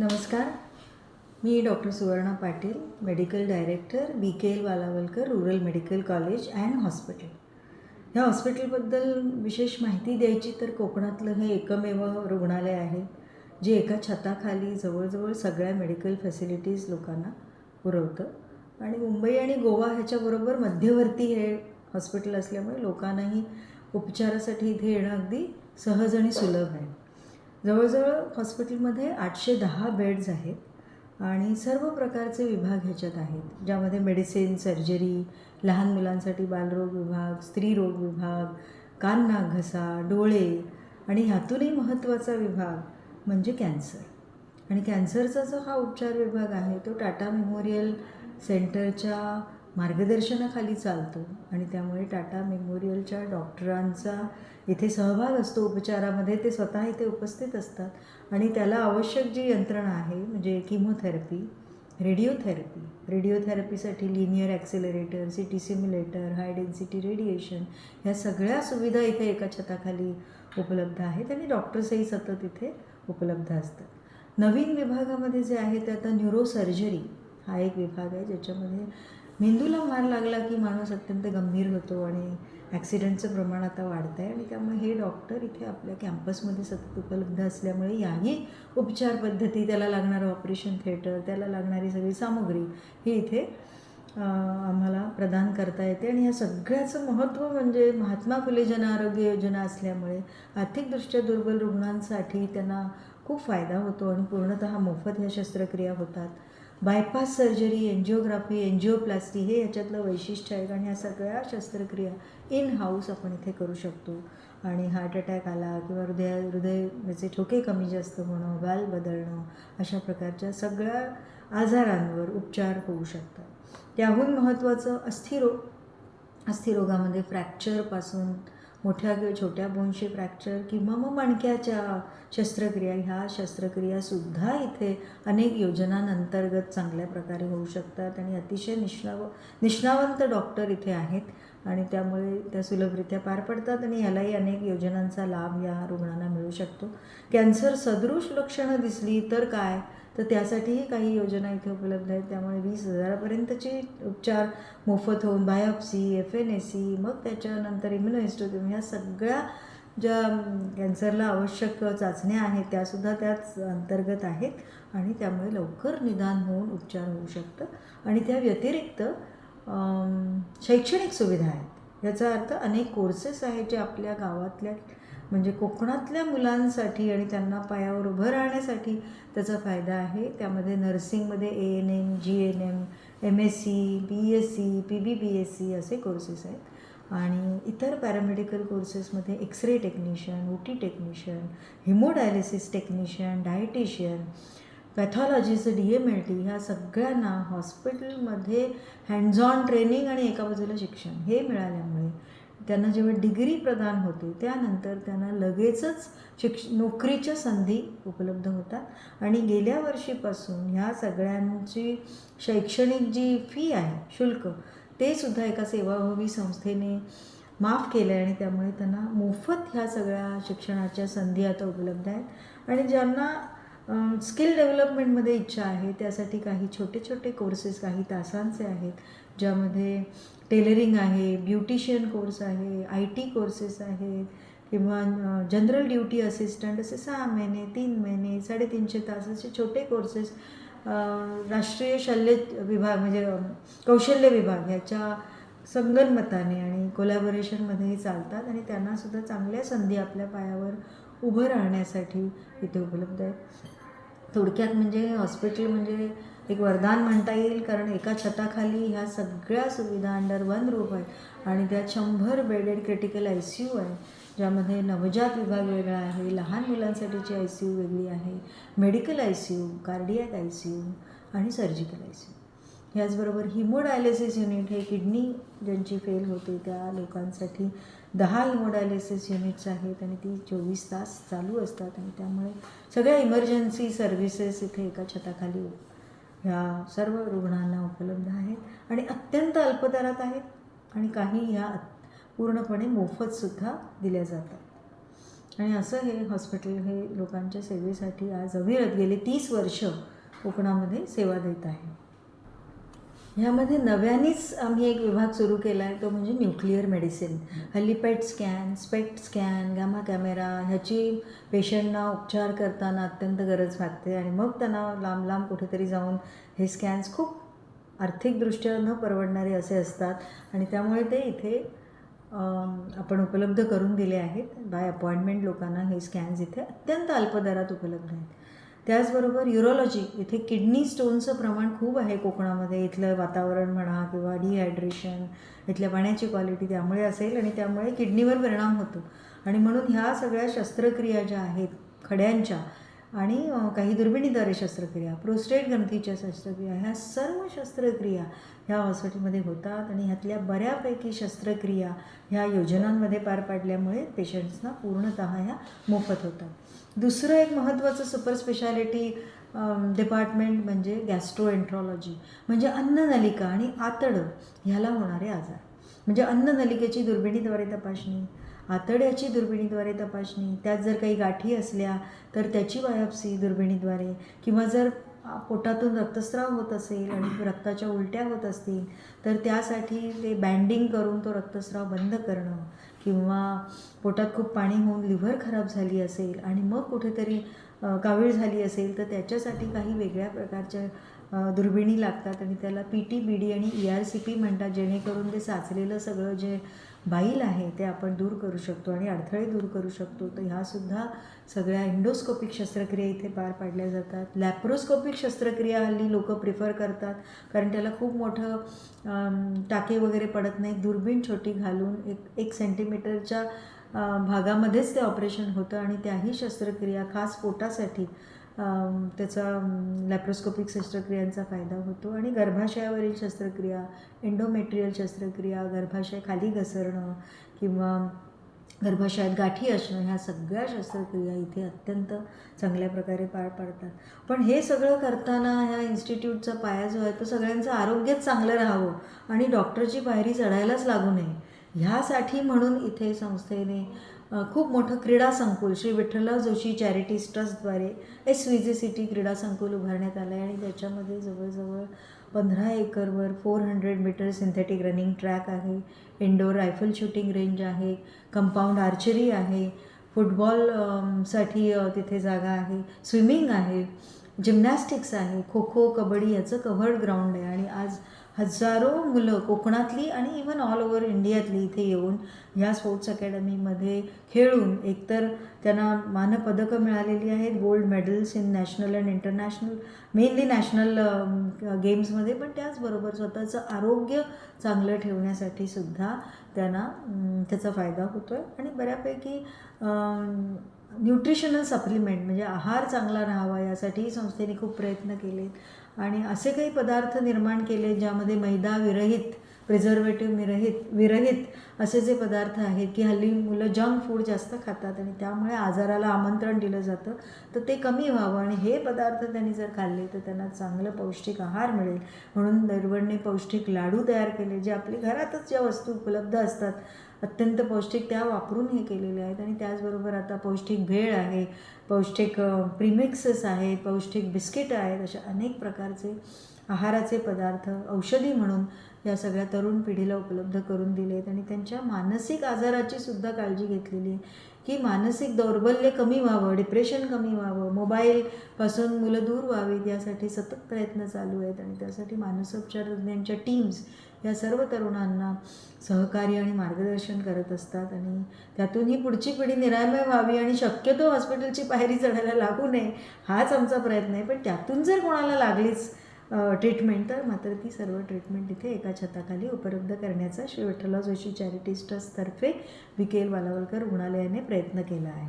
नमस्कार. मी doctor Suvarna Patil medical director B K L Walawalkar rural medical college and hospital. ह्या हॉस्पिटलबद्दल विशेष माहिती द्यायची तर कोकणातलं हे एकमेव रुग्णालय आहे जे एका छताखाली जवळजवळ सगळ्या मेडिकल फॅसिलिटीज लोकांना पुरवतं. आणि मुंबई आणि गोवा ह्याच्याबरोबर मध्यवर्ती हे हॉस्पिटल असल्यामुळे लोकांनाही उपचारासाठी इथे येणं अगदी सहज आणि सुलभ आहे. जवळजवळ हॉस्पिटलमध्ये आठशे दहा बेड्स आहेत आणि सर्व प्रकारचे विभाग ह्याच्यात आहेत ज्यामध्ये मेडिसिन सर्जरी लहान मुलांसाठी बालरोग विभाग स्त्रीरोग विभाग कान नाक घसा डोळे आणि ह्यातूनही महत्त्वाचा विभाग म्हणजे कॅन्सर. आणि कॅन्सरचा जो हा उपचार विभाग आहे तो टाटा मेमोरियल सेंटरच्या मार्गदर्शनाखाली चालतो आणि त्यामुळे टाटा मेमोरियलच्या डॉक्टरांचा इथे सहभाग असतो उपचारामध्ये ते स्वतः इथे उपस्थित असतात. आणि त्याला आवश्यक जी यंत्रणा आहे म्हणजे chemotherapy radiotherapy रेडिओथेरपीसाठी linear accelerator C T simulator high density radiation ह्या सगळ्या सुविधा इथे एका छताखाली उपलब्ध आहेत आणि डॉक्टर्सही सतत इथे उपलब्ध असतात. नवीन विभागामध्ये जे आहे ते आता न्यूरोसर्जरी हा एक विभाग आहे ज्याच्यामध्ये मेंदूला मार लागला की माणूस अत्यंत गंभीर होतो आणि ॲक्सिडेंटचं प्रमाण आता वाढतं आहे आणि त्यामुळे हे डॉक्टर इथे आपल्या कॅम्पसमध्ये सतत उपलब्ध असल्यामुळे याही उपचार पद्धती त्याला लागणारं ऑपरेशन थिएटर त्याला लागणारी सगळी सामुग्री ही इथे आम्हाला प्रदान करता येते. आणि या सगळ्याचं महत्त्व म्हणजे महात्मा फुले जन आरोग्य योजना असल्यामुळे आर्थिकदृष्ट्या दुर्बल रुग्णांसाठी त्यांना खूप फायदा होतो आणि पूर्णतः मोफत ह्या शस्त्रक्रिया होतात. बायपास सर्जरी एन्जिओग्राफी एन्जिओप्लास्टी हे याच्यातलं वैशिष्ट्य आहे कारण ह्या सगळ्या शस्त्रक्रिया इन हाऊस आपण इथे करू शकतो. आणि हार्ट अटॅक आला किंवा हृदय हृदयाचे म्हणजे ठोके कमी जास्त होणं गाल बदलणं अशा प्रकारच्या सगळ्या आजारांवर उपचार होऊ शकतात. त्याहून महत्त्वाचं अस्थिरोग अस्थिरोगामध्ये फ्रॅक्चरपासून मोठ्या किंवा छोट्या बोनशी फ्रॅक्चर किंवा मग मणक्याच्या शस्त्रक्रिया ह्या शस्त्रक्रियासुद्धा इथे अनेक योजनांअंतर्गत चांगल्या प्रकारे होऊ शकतात आणि अतिशय निष्णाव निष्णावंत डॉक्टर इथे आहेत आणि त्यामुळे त्या सुलभरित्या पार पडतात आणि यालाही अनेक योजनांचा लाभ या रुग्णांना मिळू शकतो. कॅन्सर सदृश लक्षणं दिसली तर काय? तर त्यासाठीही काही योजना इथे उपलब्ध आहेत. त्यामुळे वीस हजारापर्यंतचे उपचार मोफत होऊन biopsy F N A C मग त्याच्यानंतर इम्युनोहिस्टोकेम ह्या सगळ्या ज्या कॅन्सरला आवश्यक चाचण्या आहेत त्यासुद्धा त्याच अंतर्गत आहेत आणि त्यामुळे लवकर निदान होऊन उपचार होऊ शकतं. आणि त्या व्यतिरिक्त शैक्षणिक सुविधा आहेत. याचा अर्थ अनेक कोर्सेस आहेत जे आपल्या गावातल्या म्हणजे कोकणातल्या मुलांसाठी आणि त्यांना पायावर उभं राहण्यासाठी त्याचा फायदा आहे. त्यामध्ये नर्सिंगमध्ये A N M G N M M S C B S C P B B S C असे कोर्सेस आहेत. आणि इतर paramedical कोर्सेसमध्ये X ray technician O T technician haemodialysis technician dietitian पॅथॉलॉजीचं D M L T ह्या सगळ्यांना हॉस्पिटलमध्ये hands on training आणि एका बाजूला शिक्षण हे मिळाल्यामुळे. त्यांना जेव्हा डिग्री प्रदान होते त्यानंतर त्यांना लगेचच शिक्ष नोकरीच्या संधी उपलब्ध होतात. आणि गेल्या वर्षीपासून ह्या सगळ्यांची शैक्षणिक जी फी आहे शुल्क ते सुद्धा एका सेवाभावी संस्थेने माफ केलं आहे आणि त्यामुळे त्यांना मोफत ह्या सगळ्या शिक्षणाच्या संधी आता उपलब्ध आहेत. आणि ज्यांना स्किल डेव्हलपमेंटमध्ये इच्छा आहे. त्यासाठी काही छोटे छोटे कोर्सेस काही तासांचे आहेत ज्यामध्ये टेलरिंग आहे ब्युटिशियन कोर्स आहे आय टी कोर्सेस आहेत किंवा जनरल ड्युटी असिस्टंट असे सहा महिने तीन महिने साडेतीनशे तास असे छोटे कोर्सेस राष्ट्रीय शल्य विभाग म्हणजे कौशल्य विभाग ह्याच्या संगनमताने आणि कोलॅबोरेशनमध्ये चालतात आणि त्यांनासुद्धा चांगल्या संधी आपल्या पायावर उभं राहण्यासाठी इथे उपलब्ध आहे. थोडक्यात म्हणजे हॉस्पिटल म्हणजे एक वरदान म्हणता येईल कारण एका छताखाली ह्या सगळ्या सुविधा अंडर वन रूफ आहे आणि त्यात शंभर bedded critical I C U आहे ज्यामध्ये नवजात विभाग वेगळा आहे लहान मुलांसाठीची आय सी यू वेगळी आहे medical I C U cardiac I C U आणि सर्जिकल आय सी यू याचबरोबर हिमोडायलिसिस युनिट हे किडनी ज्यांची फेल होते त्या लोकांसाठी दहा हिमोडायलिसिस युनिट्स आहेत आणि ती चोवीस तास चालू असतात आणि त्यामुळे सगळ्या इमर्जन्सी सर्व्हिसेस इथे एका छताखाली ह्या सर्व रुग्णांना उपलब्ध आहेत आणि अत्यंत अल्पदरात आहेत आणि काही ह्या पूर्णपणे मोफतसुद्धा दिल्या जातात. आणि असं हे हॉस्पिटल हे लोकांच्या सेवेसाठी आज अविरत गेले तीस वर्ष कोकणामध्ये सेवा देत आहे. ह्यामध्ये नव्यानेच आम्ही एक विभाग सुरू केला आहे तो म्हणजे न्यूक्लिअर मेडिसिन. हल्ली PET scan SPECT scan gamma camera ह्याची पेशंटना उपचार करताना अत्यंत गरज भागते आणि मग त्यांना लांब लांब कुठेतरी जाऊन हे स्कॅन्स खूप आर्थिकदृष्ट्या न परवडणारे असे असतात आणि त्यामुळे ते इथे आपण उपलब्ध करून दिले आहेत. बाय अपॉइंटमेंट लोकांना हे स्कॅन्स इथे अत्यंत अल्प दरात उपलब्ध आहेत. त्याचबरोबर युरोलॉजी इथे किडनी स्टोनचं प्रमाण खूप आहे कोकणामध्ये. इथलं वातावरण म्हणा किंवा डिहायड्रेशन इथल्या पाण्याची क्वालिटी त्यामुळे असेल आणि त्यामुळे किडनीवर परिणाम होतो. आणि म्हणून ह्या सगळ्या शस्त्रक्रिया ज्या आहेत खड्यांच्या आणि काही दुर्बिणीद्वारे शस्त्रक्रिया प्रोस्टेट ग्रंथीच्या शस्त्रक्रिया ह्या सर्व शस्त्रक्रिया ह्या हॉस्पिटलमध्ये होतात आणि ह्यातल्या बऱ्यापैकी शस्त्रक्रिया ह्या योजनांमध्ये पार पाडल्यामुळे पेशंट्सना पूर्णतः ह्या मोफत होतात. दुसरं एक महत्त्वाचं सुपर स्पेशालिटी डिपार्टमेंट म्हणजे गॅस्ट्रोएन्ट्रॉलॉजी म्हणजे अन्ननलिका आणि आतडं ह्याला होणारे आजार. म्हणजे अन्ननलिकेची दुर्बिणीद्वारे तपासणी आतड्याची दुर्बिणीद्वारे तपासणी त्यात जर काही गाठी असल्या तर त्याची बायोप्सी दुर्बिणीद्वारे. किंवा जर पोटातून रक्तस्राव होत असेल आणि रक्ताच्या उलट्या होत असतील तर त्यासाठी ते बँडिंग करून तो रक्तस्राव बंद करणं. किंवा पोटात खूप पाणी होऊन लिव्हर खराब झाली असेल आणि मग कुठेतरी कावीळ झाली असेल तर त्याच्यासाठी काही वेगळ्या प्रकारच्या दुर्बिणी लागतात आणि त्याला पी टी बी डी आणि ई आर सी पी म्हणतात जेणेकरून ते साचलेलं सगळं जे बाईल आहे ते आपण दूर करू शकतो आणि अडथळे दूर करू शकतो. तर ह्यासुद्धा सगळ्या इंडोस्कोपिक शस्त्रक्रिया इथे पार पाडल्या जातात. लॅप्रोस्कोपिक शस्त्रक्रिया हल्ली लोक प्रिफर करतात कारण त्याला खूप मोठं टाके वगैरे पडत नाही दुर्बीण छोटी घालून एक एक सेंटीमीटरच्या भागामध्येच ते ऑपरेशन होतं आणि त्याही शस्त्रक्रिया खास पोटासाठी त्याचा लॅप्रोस्कोपिक शस्त्रक्रियांचा फायदा होतो आणि गर्भाशयावरील शस्त्रक्रिया एंडोमेट्रियल शस्त्रक्रिया गर्भाशय खाली घसरणं किंवा गर्भाशयात गाठी असणं ह्या सगळ्या शस्त्रक्रिया इथे अत्यंत चांगल्या प्रकारे पार पाडतात. पण हे सगळं करताना ह्या इन्स्टिट्यूटचा पाया जो आहे तो सगळ्यांचं आरोग्यच चांगलं राहावं आणि डॉक्टरची पायरी चढायलाच लागू नये. ह्यासाठी म्हणून इथे संस्थेने खूप मोठं क्रीडा संकुल श्री विठ्ठलराव जोशी चॅरिटीज ट्रस्टद्वारे एस व्ही जी सिटी क्रीडा संकुल उभारण्यात आलं आहे आणि त्याच्यामध्ये जवळजवळ पंधरा एकरवर four hundred metre synthetic running track आहे इंडोर रायफल शूटिंग रेंज आहे कंपाऊंड आर्चरी आहे फुटबॉलसाठी तिथे जागा आहे स्विमिंग आहे जिम्नॅस्टिक्स आहे खो खो कबड्डी याचं कव्हर्ड ग्राउंड आहे आणि आज हजारो मुलं कोकणातली आणि इवन ऑल ओव्हर इंडियातली इथे येऊन ह्या स्पोर्ट्स अकॅडमीमध्ये खेळून एकतर त्यांना मानपदकं मिळालेली आहेत gold medals in national and international mainly national गेम्समध्ये पण त्याचबरोबर स्वतःचं आरोग्य चांगलं ठेवण्यासाठी सुद्धा त्यांना त्याचा फायदा होतो आहे आणि बऱ्यापैकी न्यूट्रिशनल सप्लिमेंट म्हणजे आहार चांगला राहावा यासाठी संस्थेने खूप प्रयत्न केले आणि असे काही पदार्थ निर्माण केले ज्यामध्ये मैदा विरहित प्रिझर्वेटिव्ह विरहित विरहित असे जे पदार्थ आहेत की हल्ली मुलं जंक फूड जास्त खातात आणि त्यामुळे आजाराला आमंत्रण दिलं जातं तर ते कमी व्हावं आणि हे पदार्थ त्यांनी जर खाल्ले तर त्यांना चांगलं पौष्टिक आहार मिळेल. म्हणून दरवडने पौष्टिक लाडू तयार केले जे आपली घरातच ज्या वस्तू उपलब्ध असतात अत्यंत पौष्टिक त्या वापरून हे केलेले आहेत आणि त्याचबरोबर आता पौष्टिक भेळ आहे पौष्टिक प्रिमिक्सेस आहेत पौष्टिक बिस्किट आहेत अशा अनेक प्रकारचे आहाराचे पदार्थ औषधी म्हणून या सगळ्या तरुण पिढीला उपलब्ध करून दिले आहेत आणि त्यांच्या मानसिक आजाराची सुद्धा काळजी घेतलेली आहे. की मानसिक दौर्बल्य कमी व्हावं डिप्रेशन कमी व्हावं मोबाईलपासून मुलं दूर व्हावीत यासाठी सतत प्रयत्न चालू आहेत आणि त्यासाठी मानसोपचार तज्ज्ञांच्या टीम्स या सर्व तरुणांना सहकार्य आणि मार्गदर्शन करत असतात आणि त्यातून ही पुढची पिढी निरामय व्हावी आणि शक्यतो हॉस्पिटलची पायरी चढायला लागू नये हाच आमचा प्रयत्न आहे. पण त्यातून जर कोणाला लागलीच ट्रीटमेंट तर मात्र ती सर्व ट्रीटमेंट इथे एका छताखाली उपलब्ध करण्याचा श्री विठ्ठलराव जोशी चॅरिटीज ट्रस्टतर्फे विकेल वालावलकर रुग्णालयाने प्रयत्न केला आहे.